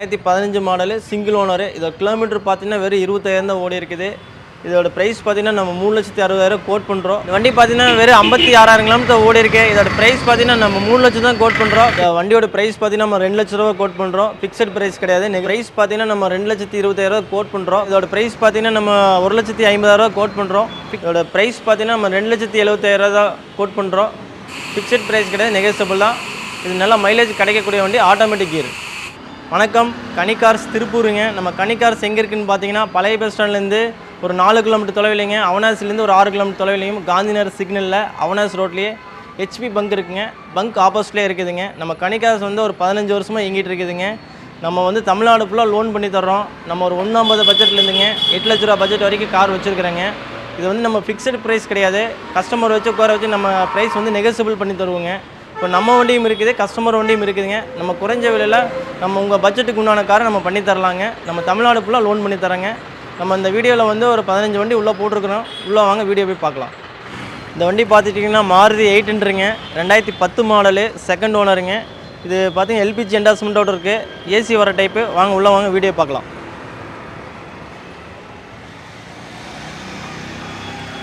ரெண்டாயிரத்தி பதினஞ்சு model single owner இதோட கிலோமீட்டர் பார்த்தீங்கன்னா வெறும் இருபத்தாயிரம் தான் ஓடி இருக்குது. இதோட ப்ரைஸ் பார்த்தீங்கன்னா நம்ம மூணு லட்சத்தி அறுபதாயிரம் கோட் பண்ணுறோம் இந்த வண்டி பார்த்தீங்கன்னா வெறும் ஐம்பத்தி ஆறாயிரம் கிலோமீட்டர் ஓடி இருக்கு. இதோட ப்ரைஸ் பார்த்தீங்கன்னா நம்ம மூணு லட்சம் தான் கோட் பண்ணுறோம் இந்த வண்டியோட ப்ரைஸ் பார்த்தீங்கன்னா நம்ம ரெண்டு லட்ச ரூபா கோட் பண்ணுறோம் ஃபிக்ஸட் ப்ரைஸ் கிடையாது. ப்ரைஸ் பார்த்தீங்கன்னா நம்ம ரெண்டு லட்சத்தி இருபத்தாயிரம் கோட் பண்ணுறோம் இதோட ப்ரைஸ் பார்த்தீங்கன்னா நம்ம ஒரு லட்சத்தி ஐம்பதாயிரம் கோட் பண்ணுறோம் இதோட ப்ரைஸ் பார்த்தீங்கன்னா நம்ம ரெண்டு லட்சத்தி எழுபத்தாயிரம் தான் கோட் பண்ணுறோம் ஃபிக்ஸட் ப்ரைஸ் கிடையாது. நெகோசியபிள் தான். இது நல்லா மைலேஜ் கிடைக்கக்கூடிய வண்டி ஆட்டோமேட்டிக் கீர் வணக்கம். கனிகார்ஸ் திருப்பூருங்க. நம்ம கனிகார்ஸ் எங்கே இருக்குதுன்னு பார்த்தீங்கன்னா பழைய பஸ் ஸ்டாண்ட்லேருந்து ஒரு நாலு கிலோமீட்டர் தொலைவிலைங்க. அவனாசிலேருந்து ஒரு ஆறு கிலோமீட்டர் தொலைவிலையும் காந்திநகர் சிக்னலில் அவனாஸ் ரோட்லேயே ஹெச்பி பங்க் இருக்குங்க. பங்க் ஆப்போசிட்லேயே இருக்குதுங்க. நம்ம கனிகார்ஸ் வந்து ஒரு பதினஞ்சு வருஷமாக இயங்கிட்டு இருக்குதுங்க. நம்ம வந்து தமிழ்நாடு ஃபுல்லாக லோன் பண்ணி தர்றோம். நம்ம ஒரு ஒன்றாம்பது பட்ஜெட்லேருந்துங்க எட்டு லட்ச ரூபா பட்ஜெட் வரைக்கும் கார் வச்சுருக்குறேங்க. இது வந்து நம்ம ஃபிக்ஸட் ப்ரைஸ் கிடையாது. கஸ்டமர் வச்சு உட்கார வச்சு நம்ம ப்ரைஸ் வந்து நெகோசியபிள் பண்ணி தருவோங்க. இப்போ நம்ம வண்டியும் இருக்குது கஸ்டமர் வண்டியும் இருக்குதுங்க. நம்ம குறைஞ்ச விலையில் நம்ம உங்கள் பட்ஜெட்டுக்கு உண்டான காரை நம்ம பண்ணி தரலாங்க. நம்ம தமிழ்நாடு ஃபுல்லாக லோன் பண்ணி தரேங்க நம்ம இந்த வீடியோவில் வந்து ஒரு பதினஞ்சு வண்டி உள்ளே போட்டிருக்கிறோம். உள்ளே வாங்க வீடியோ போய் பார்க்கலாம். இந்த வண்டி பார்த்துட்டிங்கன்னா மாருதி எயிட்டுன்றீங்க ரெண்டாயிரத்தி பத்து மாடலு செகண்ட் ஓனருங்க இது பார்த்தீங்கன்னா எல்பிஜி என்டாஸ்மெண்ட்டோடு இருக்குது ஏசி வர டைப்பு வாங்க உள்ளே வாங்க வீடியோ பார்க்கலாம்.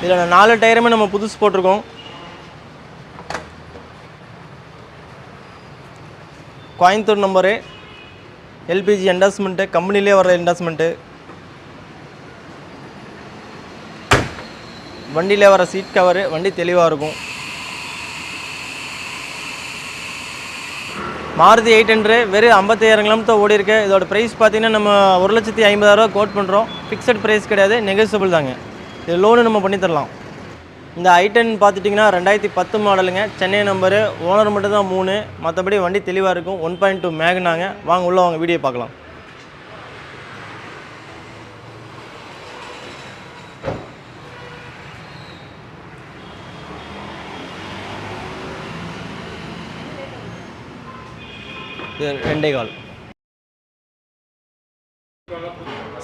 இதில் நாலு டயருமே நம்ம புதுசு போட்டிருக்கோம். கோயம்புத்தூர் நம்பரு எல்பிஜி என்டாஸ்மெண்ட்டு கம்பெனிலே வர என்டாஸ்மெண்ட்டு வண்டியில் வர சீட் கவரு வண்டி தெளிவாக இருக்கும். மாருதி எயிட் ஹண்ட்ரட் வெறும் ஐம்பத்தாயிரம் கிலோமீட்டர் ஓடி இருக்கு. இதோட ப்ரைஸ் பார்த்தீங்கன்னா நம்ம ஒரு லட்சத்தி ஐம்பதாயிரரூவா கோட் பண்ணுறோம் ஃபிக்ஸட் ப்ரைஸ் கிடையாது நெகோசியபிள் தாங்க. இது லோனு நம்ம பண்ணி தரலாம். இந்த ஐட்டன் பார்த்துட்டிங்கன்னா ரெண்டாயிரத்தி பத்து மாடலுங்க சென்னை நம்பரு ஓனர் மட்டும் தான் மூணு. மற்றபடி வண்டி தெளிவாக இருக்கும். ஒன் பாயிண்ட் டூ மேக்னாங்க. வாங்க உள்ளே வாங்க வீடியோ பார்க்கலாம். ரெண்டே கால்.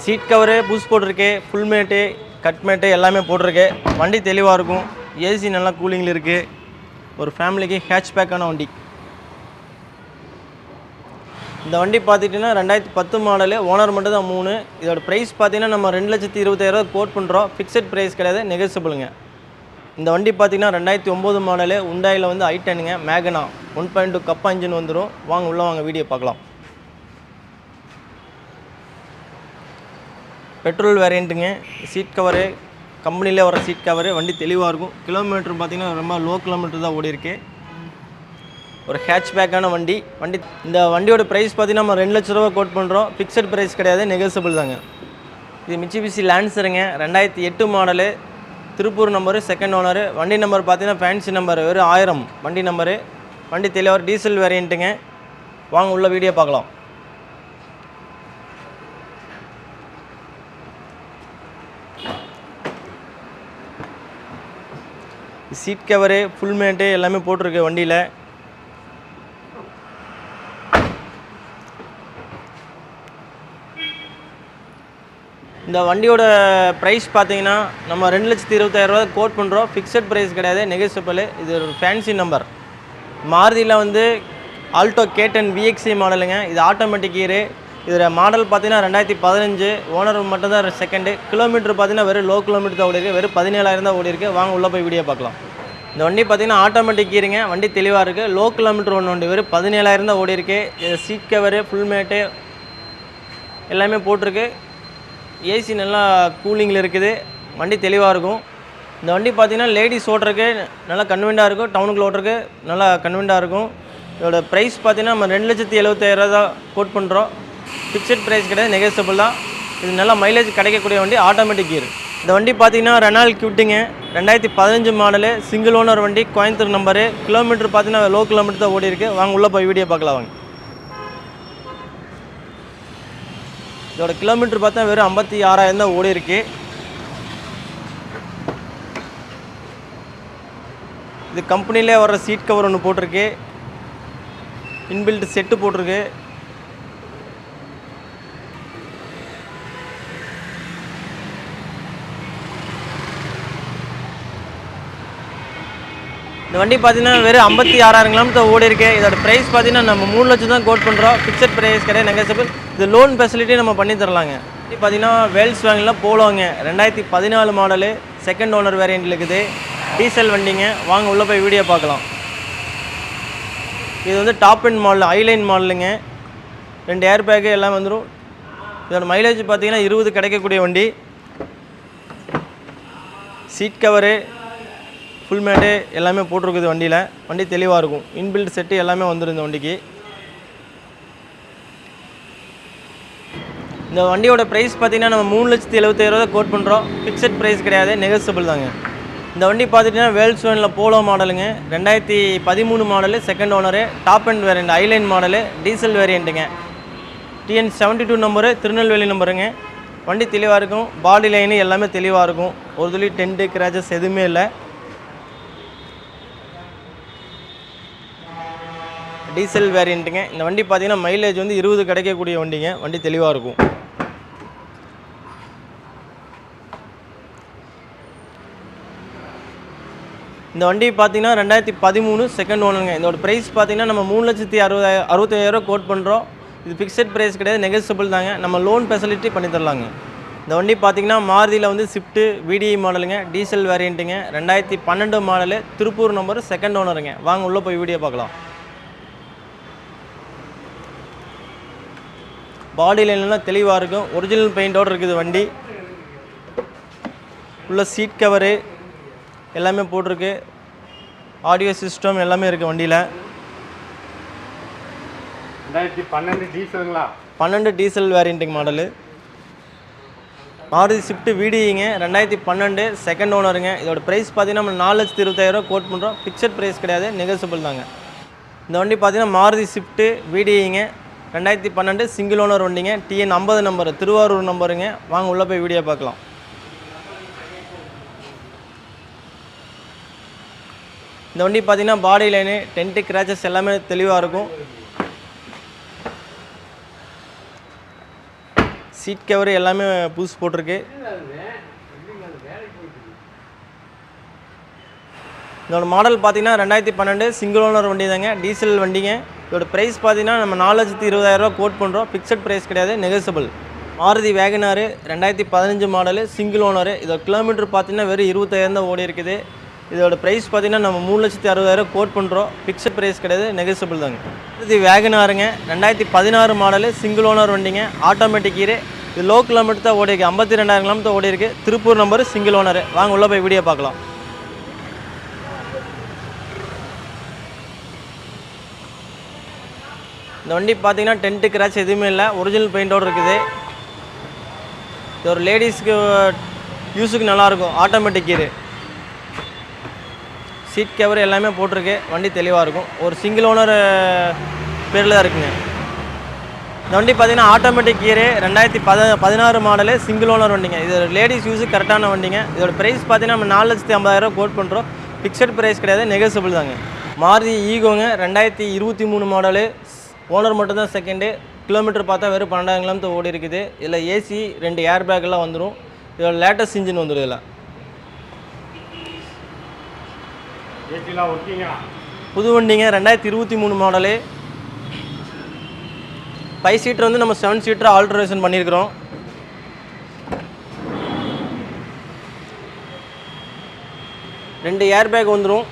சீட் கவரு புஷ் போட்டிருக்கு. ஃபுல் கட்மேட்டு எல்லாமே போட்டிருக்கு. வண்டி தெளிவாக இருக்கும். ஏசி நல்லா கூலிங்கில் இருக்குது ஒரு ஃபேமிலிக்கு ஹேட்ச்பேக்கான வண்டி. இந்த வண்டி பார்த்துட்டிங்கன்னா ரெண்டாயிரத்தி பத்து மாடலு ஓனர் மட்டும் தான் மூணு. இதோட ப்ரைஸ் பார்த்தீங்கன்னா நம்ம ரெண்டு லட்சத்தி இருபத்தாயிரம் கோட் பண்ணுறோம் ஃபிக்ஸட் ப்ரைஸ் கிடையாது நெகோசியபிளுங்க இந்த வண்டி பார்த்தீங்கன்னா ரெண்டாயிரத்தி ஒம்பது மாடலு உண்டாயில் வந்து ஐட்டனுங்க Magna one point two Kappa engine வந்துடும் வாங்க உள்ளே வாங்க வீடியோ பார்க்கலாம். பெட்ரோல் வேரியண்ட்டுங்க சீட் கவரு கம்பெனியில் வர சீட் கவரு வண்டி தெளிவாக இருக்கும். கிலோமீட்டர் பார்த்தீங்கன்னா ரொம்ப லோ கிலோமீட்டர் தான் ஓடி ஒரு ஒரு ஹேட்ச்பேக்கான வண்டி. வண்டி இந்த வண்டியோட ப்ரைஸ் பார்த்தீங்கன்னா நம்ம ரெண்டு லட்ச ரூபா கோட் பண்ணுறோம் ஃபிக்ஸட் ப்ரைஸ் கிடையாது நெகோசியபிள் தாங்க. இது மிச்சிபிசி லேண்ட்ஸருங்க ரெண்டாயிரத்தி எட்டு model Tiruppur number second owner வண்டி நம்பர் பார்த்தீங்கன்னா ஃபேன்சி நம்பர் வெறும் ஆயிரம் வண்டி நம்பரு வண்டி தெளிவாக டீசல் வேரியண்ட்டுங்க வாங்க உள்ள வீடியோ பார்க்கலாம். சீட் கவரு ஃபுல் மேட்டு எல்லாமே போட்டிருக்கு வண்டியில். இந்த வண்டியோட ப்ரைஸ் பார்த்தீங்கன்னா நம்ம ரெண்டு லட்சத்தி இருபத்தாயிரரூவா கோட் பண்ணுறோம் ஃபிக்ஸட் ப்ரைஸ் கிடையாது நெகோசியபிள் இது ஒரு ஃபேன்சி நம்பர் மாருதியில் வந்து ஆல்டோ கேட்டன் விஎக்ஸி மாடலுங்க இது ஆட்டோமேட்டிக் கீரு இதில் மாடல் பார்த்தீங்கன்னா ரெண்டாயிரத்தி பதினஞ்சு ஓனர் மட்டும் தான் செகண்டு கிலோமீட்டர் பார்த்தீங்கன்னா வெறும் லோ கிலோமீட்டர் தான் ஓடி இருக்குது வெறும் பதினேழாயிரம் தான் ஓடி வாங்க உள்ளே போய் வீடியோ பார்க்கலாம். இந்த வண்டி பார்த்தீங்கன்னா ஆட்டோமேட்டிக் கீரிங்க வண்டி தெளிவாக இருக்குது லோ கிலோமீட்டர் ஒன்று வண்டி வெறும் பதினேழாயிரம் தான் ஓடி இருக்கு இது சீட் கவரு ஃபுல் மேட்டு எல்லாமே போட்டிருக்கு. ஏசி நல்லா கூலிங்கில் இருக்குது. வண்டி தெளிவாக இருக்கும். இந்த வண்டி பார்த்தீங்கன்னா லேடிஸ் ஓட்டுறக்கு நல்லா கன்வெண்ட்டாக இருக்கும். டவுனுக்குள்ள ஓட்டுறக்கு நல்லா கன்வெண்ட்டாக இருக்கும். இதோட ப்ரைஸ் பார்த்தீங்கன்னா நம்ம ரெண்டு லட்சத்தி எழுபத்தாயிரம் தான் கோட் பண்ணுறோம் ஃபிக்ஸட் ப்ரைஸ் கிடையாது நெகசபிள் தான். இது நல்லா மைலேஜ் கிடைக்கக்கூடிய வண்டி ஆட்டோமேட்டிக் கீர் இந்த வண்டி பார்த்தீங்கன்னா ரெனால் கியூட்டிங்க ரெண்டாயிரத்தி பதினஞ்சு மாடலு சிங்கிள் ஓனர் வண்டி கோயம்புத்தூர் நம்பரு கிலோமீட்டர் பார்த்தீங்கன்னா லோ கிலோமீட்டர் தான் ஓடி இருக்கு. வாங்க உள்ளே போய் வீடியோ பார்க்கலாம் வாங்க. இதோட கிலோமீட்டர் பார்த்தா வெறும் ஐம்பத்தி ஆறாயிரம் தான் ஓடி இருக்கு. இது கம்பெனிலே வர சீட் கவர் ஒன்று போட்டிருக்கு. இன்பில்ட் செட்டு போட்டிருக்கு. இந்த வண்டி பார்த்தீங்கன்னா வெறும் ஐம்பத்தி ஆறாயிரம் கிலோமீட்டர் ஓடி இருக்கு. இதோட ப்ரைஸ் பார்த்தீங்கன்னா நம்ம மூணு லட்சம் தான் கோட் பண்ணுறோம் ஃபிக்ஸட் ப்ரைஸ் கிடையாது நெகசபிள் இது லோன் ஃபெசிலிட்டி நம்ம பண்ணி தரலாங்க. பார்த்தீங்கன்னா வேல்ஸ் வேங்கெலாம் போலோங்க. ரெண்டாயிரத்தி பதினாலு மாடலு செகண்ட் ஓனர் வேரியன்ட் இருக்குது. டீசல் வண்டிங்க. வாங்க உள்ளே போய் வீடியோ பார்க்கலாம். இது வந்து டாப் அண்ட் மாடல் ஐலைன் மாடலுங்க ரெண்டு ஏர் பேக்கு எல்லாம் வந்துடும் இதோட மைலேஜ் பார்த்தீங்கன்னா இருபது கிடைக்கக்கூடிய வண்டி. சீட் கவரு ஃபுல் மேட்டு எல்லாமே போட்டிருக்குது வண்டியில். வண்டி தெளிவாக இருக்கும். இன்பில்ட் செட்டு எல்லாமே வந்துடும் இந்த வண்டிக்கு. இந்த வண்டியோட ப்ரைஸ் பார்த்திங்கன்னா நம்ம மூணு லட்சத்தி எழுபத்தாயிரரூவா கோட் பண்ணுறோம் ஃபிக்ஸட் ப்ரைஸ் கிடையாது நெகசபிள் தாங்க. இந்த வண்டி பார்த்துட்டிங்கன்னா வேல்ஸ் வேனில் போலோ மாடலுங்க ரெண்டாயிரத்தி பதிமூணு model second owner top end variant Highline model diesel வேரியண்ட்டுங்க TN seventy two number Tirunelveli நம்பருங்க வண்டி தெளிவாக இருக்கும். பாடி லைனு எல்லாமே தெளிவாக இருக்கும். ஒரு துளி டென்ட்டு கிராச்சஸ் எதுவுமே இல்லை. டீசல் வேரியண்ட்டுங்க இந்த வண்டி பார்த்தீங்கன்னா மைலேஜ் வந்து இருபது கிடைக்கக்கூடிய வண்டிங்க. வண்டி தெளிவாக இருக்கும். இந்த வண்டி பார்த்தீங்கன்னா ரெண்டாயிரத்தி பதிமூணு செகண்ட் ஓனருங்க இதோட ப்ரைஸ் பார்த்தீங்கன்னா நம்ம மூணு லட்சத்தி அறுபதாய அறுபத்தாயிரம் கோட் பண்ணுறோம் இது ஃபிக்ஸட் ப்ரைஸ் கிடையாது நெகசிபிள் தாங்க. நம்ம லோன் ஃபெசிலிட்டி பண்ணி தரலாங்க. இந்த வண்டி பார்த்தீங்கன்னா மாருதியில் வந்து ஸ்விஃப்ட்டு விடிஐ மாடலுங்க டீசல் வேரியண்ட்டுங்க ரெண்டாயிரத்தி பன்னெண்டு மாடலு திருப்பூர் நம்பர் செகண்ட் ஓனருங்க வாங்க உள்ளே போய் வீடியோ பார்க்கலாம். பாடி லைன்லாம் தெளிவாக இருக்கும். ஒரிஜினல் பெயிண்டோடு இருக்குது வண்டி. உள்ள சீட் கவரு எல்லாமே போட்டிருக்கு. ஆடியோ சிஸ்டம் எல்லாமே இருக்குது வண்டியில். ரெண்டாயிரத்தி பன்னெண்டு டீசலுங்களா? பன்னெண்டு டீசல் வேரியண்ட்டுங்க மாடலு மாருதி ஸ்விஃப்ட் விடிங்க ரெண்டாயிரத்தி பன்னெண்டு செகண்ட் ஓனருங்க இதோட ப்ரைஸ் பார்த்தீங்கன்னா நம்ம நாலு லட்சத்தி இருபத்தாயிரம் கோட் பண்ணுறோம் ஃபிக்ஸட் ப்ரைஸ் கிடையாது. நெகசிபிள் தாங்க. இந்த வண்டி பார்த்தீங்கன்னா மாருதி ஸ்விஃப்ட்டு விடிங்க ரெண்டாயிரத்தி பன்னெண்டு சிங்கிள் ஓனர் வண்டிங்க டிஎன் ஐம்பது நம்பர் திருவாரூர் நம்பருங்க வாங்க உள்ளே போய் வீடியோ பார்க்கலாம். இந்த வண்டி பார்த்தீங்கன்னா பாடி லைனு டென்ட்டு கிராச்சஸ் எல்லாமே தெளிவாக இருக்கும். சீட் கவர் எல்லாமே புதுசு போட்டிருக்கு. இதோட மாடல் பார்த்தீங்கன்னா ரெண்டாயிரத்தி பன்னெண்டு சிங்கிள் ஓனர் வண்டி தாங்க டீசல் வண்டிங்க. இதோட ப்ரைஸ் பார்த்தீங்கன்னா நம்ம நாலு லட்சத்தி இருபதாயிரரூவா கோட் பண்ணுறோம் ஃபிக்ஸட் ப்ரைஸ் கிடையாது நெகசபிள் மாருதி வேகனாரு ரெண்டாயிரத்தி பதினஞ்சு மாடலு சிங்கிள் ஓனரு இதோட கிலோமீட்டர் பார்த்தீங்கன்னா வெறும் இருபத்தாயிரம் தான் ஓடி இருக்குது. இதோட ப்ரைஸ் பார்த்தீங்கன்னா நம்ம மூணு லட்சத்தி அறுபதாயிரம் கோட் பண்ணுறோம் ஃபிக்ஸட் ப்ரைஸ் கிடையாது நெகசபிள் தாங்க. இது வேகனாருங்க ரெண்டாயிரத்தி பதினாறு மாடலு சிங்கிள் ஓனர் வண்டிங்க. ஆட்டோமேட்டிக் கீரு இது லோ கிலோமீட்டர் தான் ஓடி இருக்கு. ஐம்பத்தி ரெண்டாயிரம் கிலோமீட்டர் ஓடி இருக்கு. திருப்பூர் நம்பர் சிங்கிள் ஓனர் வாங்க உள்ளே போய் வீடியோ பார்க்கலாம். இந்த வண்டி பார்த்தீங்கன்னா டென்ட்டு கிராச் எதுவுமே இல்லை ஒரிஜினல் பெயிண்டோடு இருக்குது. இது ஒரு லேடிஸ்க்கு யூஸுக்கு நல்லாயிருக்கும் ஆட்டோமேட்டிக் கீரு சீட் கவர் எல்லாமே போட்டிருக்கு வண்டி தெளிவாக இருக்கும். ஒரு சிங்கிள் ஓனர் பேரில் தான் இருக்குங்க. இந்த வண்டி பார்த்தீங்கன்னா ஆட்டோமேட்டிக் கீரு ரெண்டாயிரத்தி பத பதினாறு மாடலு சிங்கிள் ஓனர் வண்டிங்க. இது லேடிஸ் யூஸுக்கு கரெக்டான வண்டிங்க. இதோட ப்ரைஸ் பார்த்தீங்கன்னா நம்ம நாலு லட்சத்தி ஐம்பதாயிரம் கோட் பண்ணுறோம் ஃபிக்ஸட் ப்ரைஸ் கிடையாது நெகசிபிள் தாங்க. மாருதி ஈகோங்க ரெண்டாயிரத்தி இருபத்தி மூணு மாடலு ஓனர் மட்டும் தான் செகண்டு கிலோமீட்டர் பார்த்தா வெறும் பன்னெண்டாயிரம் கிலோமீட்டர் ஓடி இருக்குது. இதில் ஏசி ரெண்டு ஏர் பேக் எல்லாம் வந்துடும் இதோட லேட்டஸ்ட் இன்ஜின் வந்துடும் இதில். புது வண்டிங்க ரெண்டாயிரத்தி இருபத்தி மூணு மாடலு ஃபைவ் சீட்டர் வந்து நம்ம செவன் சீட்டர் ஆல்ட்ரேஷன் பண்ணியிருக்கிறோம் ரெண்டு ஏர் பேக் வந்துடும்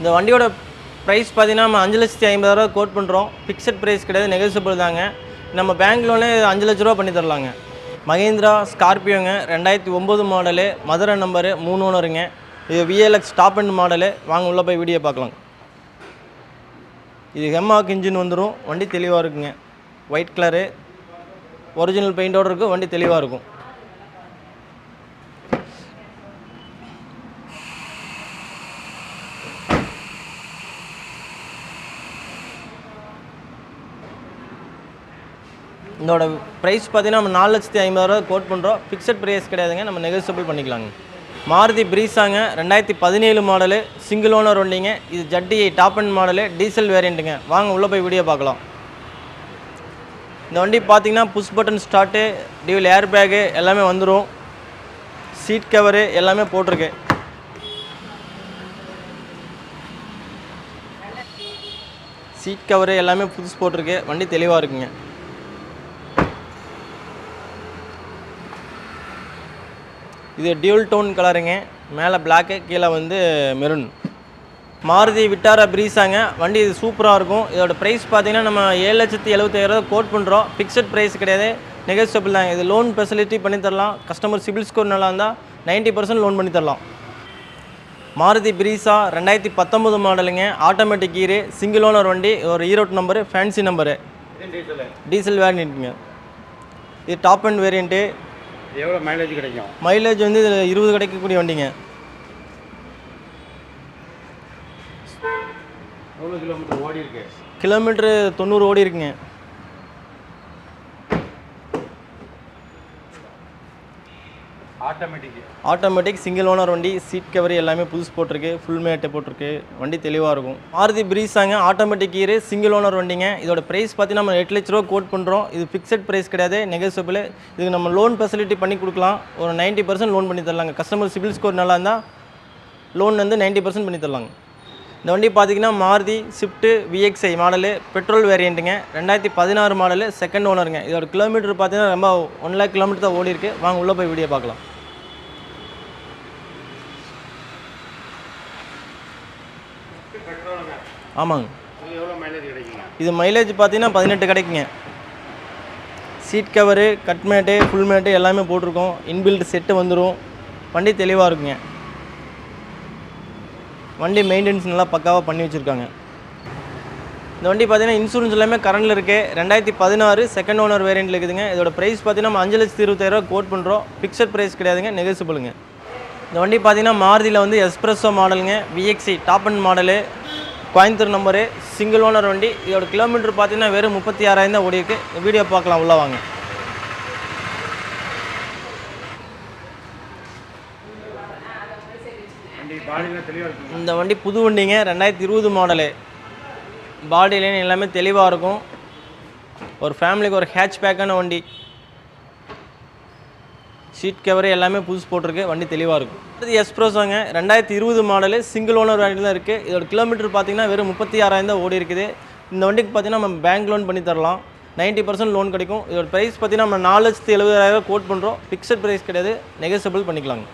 இந்த வண்டியோட ப்ரைஸ் பார்த்தீங்கன்னா நம்ம அஞ்சு லட்சத்தி ஐம்பதாயிரரூவா கோட் பண்ணுறோம் ஃபிக்ஸட் ப்ரைஸ் கிடையாது நெகசிபிள் தாங்க. நம்ம பேங்க் லோனே அஞ்சு லட்ச ரூபா பண்ணி தரலாங்க. மகேந்திரா ஸ்கார்பியோங்க ரெண்டாயிரத்தி ஒம்பது மாடலு மதுரை நம்பரு மூணு ஒன்றுங்க இது விஎல்எக்ஸ் டாப் அண்ட் மாடலு வாங்க உள்ளே போய் வீடியோ பார்க்கலாம் இது ஹெம்மாக் இன்ஜின் வந்துடும் வண்டி தெளிவாக இருக்குங்க. ஒயிட் கலரு ஒரிஜினல் பெயிண்டோடு இருக்கும் வண்டி தெளிவாக இருக்கும். இதோட ப்ரைஸ் பார்த்தீங்கன்னா நம்ம நாலு லட்சத்தி ஐம்பதாயிரரூவா கோட் பண்ணுறோம் ஃபிக்ஸட் ப்ரைஸ் கிடையாதுங்க. நம்ம நெகோசியபிள் பண்ணிக்கலாங்க. மாருதி ப்ரீஸாங்க ரெண்டாயிரத்தி பதினேழு மாடலு சிங்கிள் ஓனர் ஒன்றிங்க. இது ஜட்டி டாப் அண்ட் மாடலு டீசல் வேரியண்ட்டுங்க வாங்க உள்ளே போய் வீடியோ பார்க்கலாம். இந்த வண்டி பார்த்திங்கன்னா push button start dual air bag எல்லாமே வந்துடும் சீட் கவரு எல்லாமே போட்டிருக்கு. சீட் கவரு எல்லாமே புதுசு போட்டிருக்கு. வண்டி தெளிவாக இருக்குங்க. இது டியூல் டோன் கலருங்க மேலே பிளாக்கு கீழே வந்து மெரூன் மாருதி விட்டாரா ப்ரீஸாங்க வண்டி இது சூப்பராக இருக்கும். இதோட ப்ரைஸ் பார்த்தீங்கன்னா நம்ம ஏழு லட்சத்தி எழுபத்தாயிரம் கோட் பண்ணுறோம் ஃபிக்ஸட் ப்ரைஸ் கிடையாது. நெகோசியபிள் தாங்க. இது லோன் ஃபெசிலிட்டி பண்ணி தரலாம். கஸ்டமர் சிபில் ஸ்கோர் நல்லா இருந்தால் 90% பர்சன்ட் லோன் பண்ணி தரலாம். மாருதி பிரீஸா ரெண்டாயிரத்தி பத்தொம்பது மாடலுங்க ஆட்டோமேட்டிக் கீரு சிங்கிள் ஓனர் வண்டி ஒரு Erode number fancy number diesel diesel வேரியண்ட்டுங்க இது டாப் அண்ட் வேரியண்ட்டு எவ்வளோ மைலேஜ் கிடைக்கும்? மைலேஜ் வந்து இதில் இருபது கிடைக்கக்கூடிய வண்டிங்க. எவ்வளோ கிலோமீட்டர் ஓடி இருக்கு கிலோமீட்ரு தொண்ணூறு ஓடி இருக்குங்க ஆட்டோமேட்டிக் ஆட்டோமேட்டிக் சிங்கிள் ஓனர் வண்டி சீட் கவர் எல்லாமே புதுசு போட்டிருக்கு ஃபுல் மேட்டு போட்டிருக்கு வண்டி தெளிவாக இருக்கும். மாருதி பிரீஸாங்க ஆட்டோமேட்டிக் கீரு சிங்கிள் ஓனர் வண்டிங்க. இதோட ப்ரைஸ் பார்த்தீங்கன்னா நம்ம எட்டு லட்ச ரூபா கோட் பண்ணுறோம் இது ஃபிக்ஸட் ப்ரைஸ் கிடையாது நெகோசியபிள் இதுக்கு நம்ம லோன் ஃபெசிலிட்டி பண்ணி கொடுக்கலாம். ஒரு 90% பர்சன்ட் லோன் பண்ணி தரலாங்க. கஸ்டமர் சிபில் ஸ்கோர் நல்லா இருந்தால் லோன் வந்து 90% பர்சன்ட் பண்ணி தரலாங்க. இந்த வண்டி பார்த்தீங்கன்னா Maruti Swift VXI model petrol வேரியண்ட்டுங்க ரெண்டாயிரத்தி பதினாறு மாடலு செகண்ட் ஓனருங்க இதோட கிலோமீட்டர் பார்த்தீங்கன்னா ரொம்ப ஒன் லேக் கிலோமீட்டர் தான் ஓடி இருக்குது வாங்க உள்ளே போய் வீடியோ பார்க்கலாம். ஆமாங்க. இது மைலேஜ் பார்த்தீங்கன்னா பதினெட்டு கிடைக்குங்க. Seat cover cut mat full mat எல்லாமே போட்டிருக்கோம். இன்பில்ட் செட்டு வந்துடும் வண்டி தெளிவாக இருக்குங்க. வண்டி மெயின்டெனன்ஸ் நல்லா பக்காவாக பண்ணி வச்சுருக்காங்க. இந்த வண்டி பார்த்தீங்கன்னா இன்சூரன்ஸ் எல்லாமே கரண்டில் இருக்குது ரெண்டாயிரத்தி பதினாறு செகண்ட் ஓனர் வேரியண்ட்டில் இருக்குதுங்க. இதோட ப்ரைஸ் பார்த்தீங்கன்னா நம்ம அஞ்சு லட்சத்தி இருபத்தாயிரரூவா கோட் பண்ணுறோம் ஃபிக்ஸட் ப்ரைஸ் கிடையாதுங்க. நெகோசியபிளுங்க இந்த வண்டி பார்த்தீங்கன்னா மாருதியில் வந்து எஸ்ப்ரெஸோ மாடலுங்க VXI top end model Coimbatore number single owner வண்டி. இதோட கிலோமீட்டர் பார்த்தீங்கன்னா வெறும் முப்பத்தி ஆறாயிரம் தான் ஓடி வீடியோ பார்க்கலாம் உள்ள வாங்க. இந்த வண்டி புது வண்டிங்க ரெண்டாயிரத்தி இருபது மாடலு பாடி லைன் எல்லாமே தெளிவாக இருக்கும். ஒரு ஃபேமிலிக்கு ஒரு ஹேட்ச் பேக்கான வண்டி. சீட் கவர் எல்லாமே புதுசு போட்டிருக்கு வண்டி தெளிவாக இருக்கும். அடுத்து எஸ்ப்ரோஸோங்க ரெண்டாயிரத்தி இருபது மாடலு சிங்கிள் ஓனர் வண்டி தான் இருக்குது இதோட கிலோமீட்டர் பார்த்தீங்கன்னா வெறும் முப்பத்தி ஆறாயிரம் தான் ஓடி இருக்குது. இந்த வண்டிக்கு பார்த்தீங்கன்னா நம்ம பேங்க் லோன் பண்ணி தரலாம். 90% பர்சன்ட் லோன் கிடைக்கும். இதோட ப்ரைஸ் பார்த்தீங்கன்னா நம்ம நாலு லட்சத்து எழுபதாயிரம் கோட் பண்ணுறோம் ஃபிக்ஸட் ப்ரைஸ் கிடையாது. நெகசபிள் பண்ணிக்கலாங்க.